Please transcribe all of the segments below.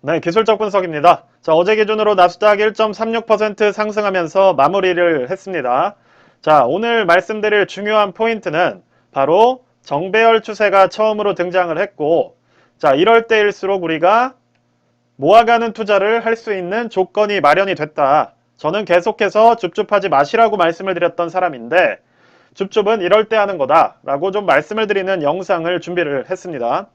네, 기술적 분석입니다. 자, 어제 기준으로 나스닥 1.36% 상승하면서 마무리를 했습니다. 자, 오늘 말씀드릴 중요한 포인트는 바로 정배열 추세가 처음으로 등장을 했고, 자, 이럴 때일수록 우리가 모아가는 투자를 할 수 있는 조건이 마련이 됐다. 저는 계속해서 줍줍하지 마시라고 말씀을 드렸던 사람인데, 줍줍은 이럴 때 하는 거다. 라고 좀 말씀을 드리는 영상을 준비를 했습니다.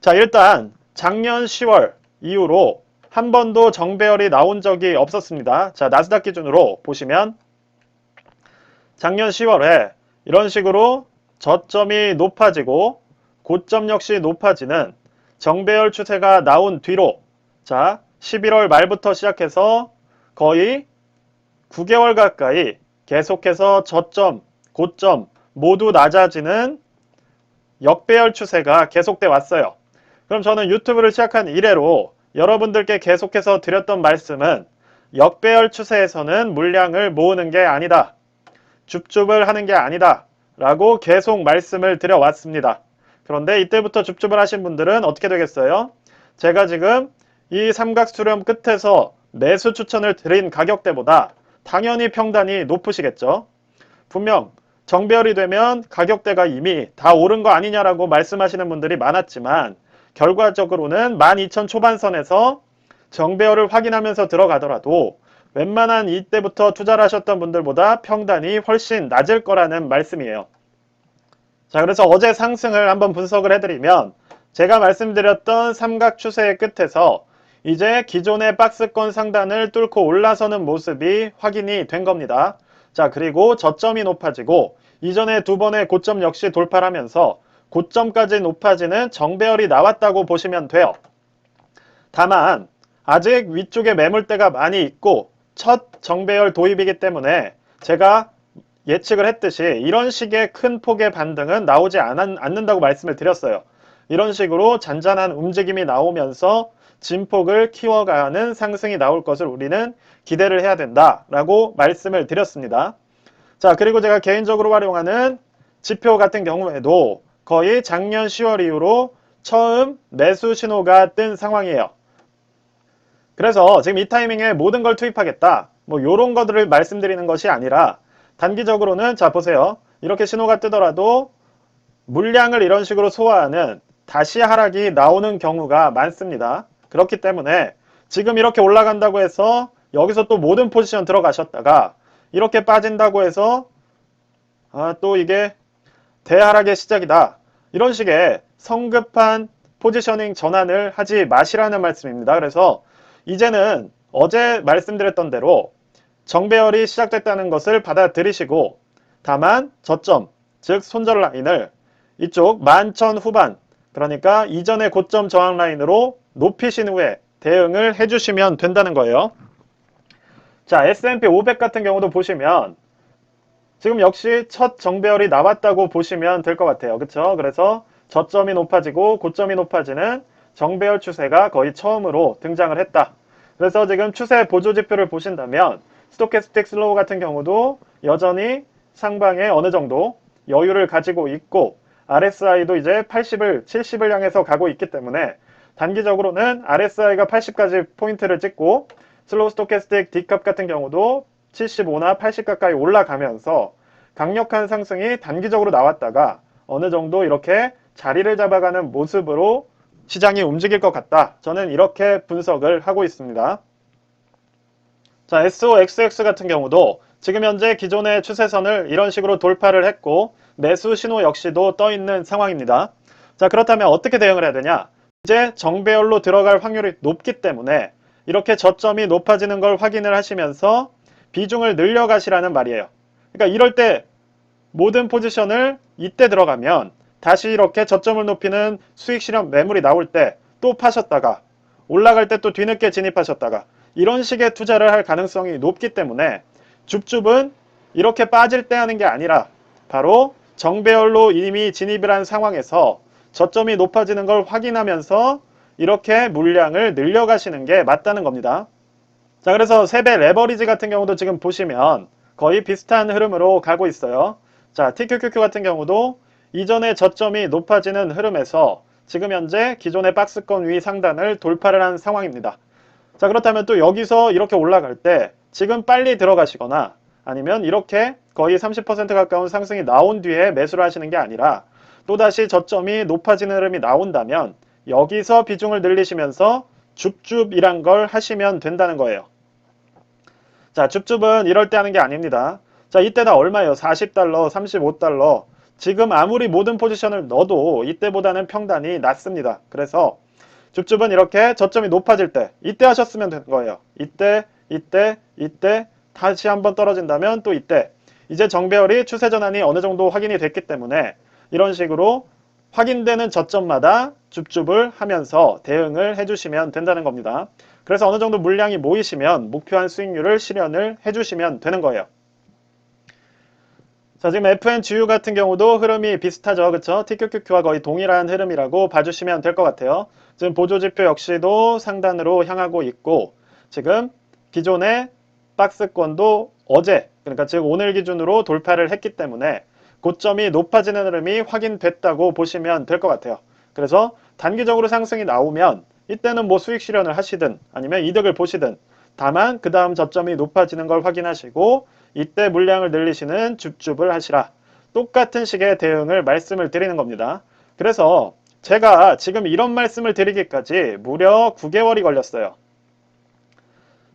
자, 일단 작년 10월 이후로 한 번도 정배열이 나온 적이 없었습니다. 자, 나스닥 기준으로 보시면 작년 10월에 이런 식으로 저점이 높아지고 고점 역시 높아지는 정배열 추세가 나온 뒤로 자, 11월 말부터 시작해서 거의 9개월 가까이 계속해서 저점, 고점 모두 낮아지는 역배열 추세가 계속돼 왔어요. 그럼 저는 유튜브를 시작한 이래로 여러분들께 계속해서 드렸던 말씀은 역배열 추세에서는 물량을 모으는 게 아니다. 줍줍을 하는 게 아니다. 라고 계속 말씀을 드려왔습니다. 그런데 이때부터 줍줍을 하신 분들은 어떻게 되겠어요? 제가 지금 이 삼각 수렴 끝에서 매수 추천을 드린 가격대보다 당연히 평단이 높으시겠죠? 분명 정배열이 되면 가격대가 이미 다 오른 거 아니냐라고 말씀하시는 분들이 많았지만 결과적으로는 12,000 초반선에서 정배열을 확인하면서 들어가더라도 웬만한 이때부터 투자를 하셨던 분들보다 평단이 훨씬 낮을 거라는 말씀이에요. 자, 그래서 어제 상승을 한번 분석을 해드리면 제가 말씀드렸던 삼각 추세의 끝에서 이제 기존의 박스권 상단을 뚫고 올라서는 모습이 확인이 된 겁니다. 자, 그리고 저점이 높아지고 이전에 두 번의 고점 역시 돌파를 하면서 고점까지 높아지는 정배열이 나왔다고 보시면 돼요. 다만 아직 위쪽에 매물대가 많이 있고 첫 정배열 도입이기 때문에 제가 예측을 했듯이 이런 식의 큰 폭의 반등은 나오지 않, 않는다고 말씀을 드렸어요. 이런 식으로 잔잔한 움직임이 나오면서 진폭을 키워가는 상승이 나올 것을 우리는 기대를 해야 된다라고 말씀을 드렸습니다. 자, 그리고 제가 개인적으로 활용하는 지표 같은 경우에도 거의 작년 10월 이후로 처음 매수 신호가 뜬 상황이에요. 그래서 지금 이 타이밍에 모든 걸 투입하겠다. 뭐 요런 것들을 말씀드리는 것이 아니라 단기적으로는 자 보세요. 이렇게 신호가 뜨더라도 물량을 이런 식으로 소화하는 다시 하락이 나오는 경우가 많습니다. 그렇기 때문에 지금 이렇게 올라간다고 해서 여기서 또 모든 포지션 들어가셨다가 이렇게 빠진다고 해서 아, 또 이게 대하락의 시작이다. 이런 식의 성급한 포지셔닝 전환을 하지 마시라는 말씀입니다. 그래서 이제는 어제 말씀드렸던 대로 정배열이 시작됐다는 것을 받아들이시고 다만 저점, 즉 손절 라인을 이쪽 11,000 후반 그러니까 이전의 고점 저항 라인으로 높이신 후에 대응을 해주시면 된다는 거예요. 자, S&P 500 같은 경우도 보시면 지금 역시 첫 정배열이 나왔다고 보시면 될 것 같아요. 그렇죠? 그래서 저점이 높아지고 고점이 높아지는 정배열 추세가 거의 처음으로 등장을 했다. 그래서 지금 추세 보조 지표를 보신다면 스토캐스틱 슬로우 같은 경우도 여전히 상방에 어느 정도 여유를 가지고 있고 RSI도 이제 80을 70을 향해서 가고 있기 때문에 단기적으로는 RSI가 80까지 포인트를 찍고 슬로우 스토캐스틱 D값 같은 경우도 75나 80 가까이 올라가면서 강력한 상승이 단기적으로 나왔다가 어느 정도 이렇게 자리를 잡아가는 모습으로 시장이 움직일 것 같다. 저는 이렇게 분석을 하고 있습니다. 자, SOXX 같은 경우도 지금 현재 기존의 추세선을 이런 식으로 돌파를 했고 매수 신호 역시도 떠 있는 상황입니다. 자, 그렇다면 어떻게 대응을 해야 되냐? 이제 정배열로 들어갈 확률이 높기 때문에 이렇게 저점이 높아지는 걸 확인을 하시면서 비중을 늘려가시라는 말이에요. 그러니까 이럴 때 모든 포지션을 이때 들어가면 다시 이렇게 저점을 높이는 수익 실현 매물이 나올 때 또 파셨다가 올라갈 때 또 뒤늦게 진입하셨다가 이런 식의 투자를 할 가능성이 높기 때문에 줍줍은 이렇게 빠질 때 하는 게 아니라 바로 정배열로 이미 진입을 한 상황에서 저점이 높아지는 걸 확인하면서 이렇게 물량을 늘려가시는 게 맞다는 겁니다. 자, 그래서 세배 레버리지 같은 경우도 지금 보시면 거의 비슷한 흐름으로 가고 있어요. 자, TQQQ 같은 경우도 이전에 저점이 높아지는 흐름에서 지금 현재 기존의 박스권 위 상단을 돌파를 한 상황입니다. 자 그렇다면 또 여기서 이렇게 올라갈 때 지금 빨리 들어가시거나 아니면 이렇게 거의 30% 가까운 상승이 나온 뒤에 매수를 하시는 게 아니라 또다시 저점이 높아지는 흐름이 나온다면 여기서 비중을 늘리시면서 줍줍이란 걸 하시면 된다는 거예요. 자, 줍줍은 이럴 때 하는 게 아닙니다. 자, 이때 다 얼마예요? 40달러, 35달러. 지금 아무리 모든 포지션을 넣어도 이때보다는 평단이 낮습니다. 그래서 줍줍은 이렇게 저점이 높아질 때 이때 하셨으면 되는 거예요. 이때, 이때, 이때 다시 한번 떨어진다면 또 이때 이제 정배열이 추세 전환이 어느 정도 확인이 됐기 때문에 이런 식으로 확인되는 저점마다 줍줍을 하면서 대응을 해주시면 된다는 겁니다. 그래서 어느 정도 물량이 모이시면 목표한 수익률을 실현을 해주시면 되는 거예요. 자, 지금 FNGU 같은 경우도 흐름이 비슷하죠. 그쵸? TQQQ와 거의 동일한 흐름이라고 봐주시면 될 것 같아요. 지금 보조지표 역시도 상단으로 향하고 있고, 지금 기존의 박스권도 어제, 그러니까 즉 오늘 기준으로 돌파를 했기 때문에 고점이 높아지는 흐름이 확인됐다고 보시면 될 것 같아요. 그래서 단기적으로 상승이 나오면 이때는 뭐 수익 실현을 하시든 아니면 이득을 보시든 다만 그 다음 저점이 높아지는 걸 확인하시고 이때 물량을 늘리시는 줍줍을 하시라. 똑같은 식의 대응을 말씀을 드리는 겁니다. 그래서 제가 지금 이런 말씀을 드리기까지 무려 9개월이 걸렸어요.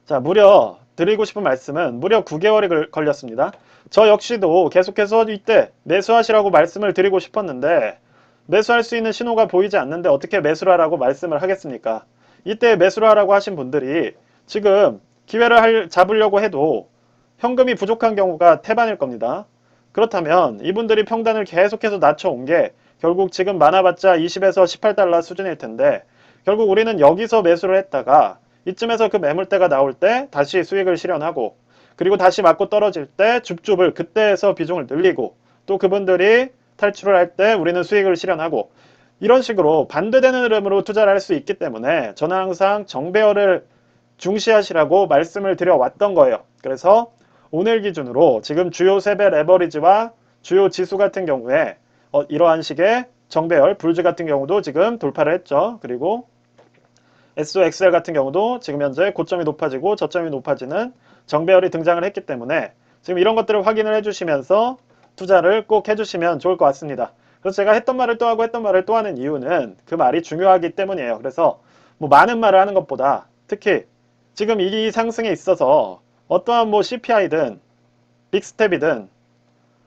자, 무려 드리고 싶은 말씀은 무려 9개월이 걸렸습니다. 저 역시도 계속해서 이때 매수하시라고 말씀을 드리고 싶었는데 매수할 수 있는 신호가 보이지 않는데 어떻게 매수를 하라고 말씀을 하겠습니까? 이때 매수를 하라고 하신 분들이 지금 기회를 할, 잡으려고 해도 현금이 부족한 경우가 태반일 겁니다. 그렇다면 이분들이 평단을 계속해서 낮춰온 게 결국 지금 많아봤자 20에서 18달러 수준일 텐데 결국 우리는 여기서 매수를 했다가 이쯤에서 그 매물대가 나올 때 다시 수익을 실현하고 그리고 다시 맞고 떨어질 때 줍줍을 그때에서 비중을 늘리고 또 그분들이 탈출을 할 때 우리는 수익을 실현하고 이런 식으로 반대되는 흐름으로 투자를 할 수 있기 때문에 저는 항상 정배열을 중시하시라고 말씀을 드려왔던 거예요. 그래서 오늘 기준으로 지금 주요 3배 레버리지와 주요 지수 같은 경우에 어, 이러한 식의 정배열, 불즈 같은 경우도 지금 돌파를 했죠. 그리고 SOXL 같은 경우도 지금 현재 고점이 높아지고 저점이 높아지는 정배열이 등장을 했기 때문에 지금 이런 것들을 확인을 해주시면서 투자를 꼭 해주시면 좋을 것 같습니다. 그래서 제가 했던 말을 또 하고 했던 말을 또 하는 이유는 그 말이 중요하기 때문이에요. 그래서 뭐 많은 말을 하는 것보다 특히 지금 이 상승에 있어서 어떠한 뭐 CPI든 빅스텝이든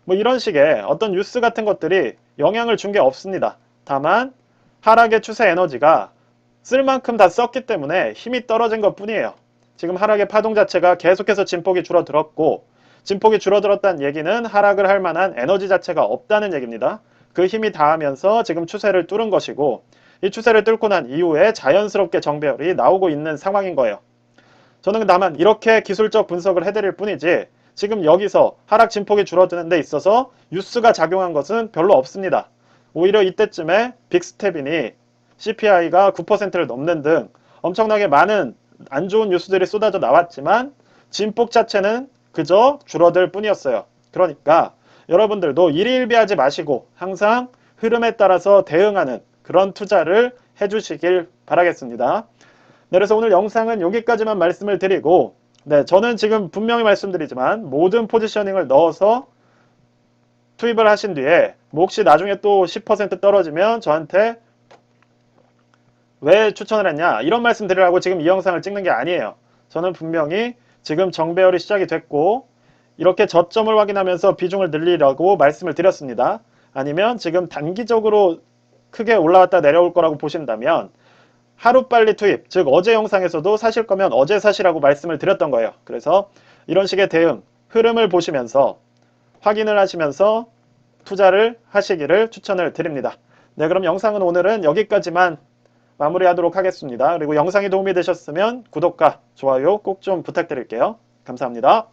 뭐 이런 식의 어떤 뉴스 같은 것들이 영향을 준 게 없습니다. 다만 하락의 추세 에너지가 쓸 만큼 다 썼기 때문에 힘이 떨어진 것 뿐이에요. 지금 하락의 파동 자체가 계속해서 진폭이 줄어들었고 진폭이 줄어들었다는 얘기는 하락을 할 만한 에너지 자체가 없다는 얘기입니다. 그 힘이 닿으면서 지금 추세를 뚫은 것이고 이 추세를 뚫고 난 이후에 자연스럽게 정배열이 나오고 있는 상황인 거예요. 저는 다만 이렇게 기술적 분석을 해드릴 뿐이지 지금 여기서 하락 진폭이 줄어드는 데 있어서 뉴스가 작용한 것은 별로 없습니다. 오히려 이때쯤에 빅스텝이니 CPI가 9%를 넘는 등 엄청나게 많은 안 좋은 뉴스들이 쏟아져 나왔지만 진폭 자체는 그저 줄어들 뿐이었어요. 그러니까 여러분들도 일일비하지 마시고 항상 흐름에 따라서 대응하는 그런 투자를 해주시길 바라겠습니다. 네, 그래서 오늘 영상은 여기까지만 말씀을 드리고 네, 저는 지금 분명히 말씀드리지만 모든 포지셔닝을 넣어서 투입을 하신 뒤에 뭐 혹시 나중에 또 10% 떨어지면 저한테 왜 추천을 했냐 이런 말씀 드리라고 지금 이 영상을 찍는 게 아니에요. 저는 분명히 지금 정배열이 시작이 됐고 이렇게 저점을 확인하면서 비중을 늘리라고 말씀을 드렸습니다. 아니면 지금 단기적으로 크게 올라왔다 내려올 거라고 보신다면 하루빨리 투입, 즉 어제 영상에서도 사실 거면 어제 사시라고 말씀을 드렸던 거예요. 그래서 이런 식의 대응, 흐름을 보시면서 확인을 하시면서 투자를 하시기를 추천을 드립니다. 네, 그럼 영상은 오늘은 여기까지만 마무리하도록 하겠습니다. 그리고 영상이 도움이 되셨으면 구독과 좋아요 꼭 좀 부탁드릴게요. 감사합니다.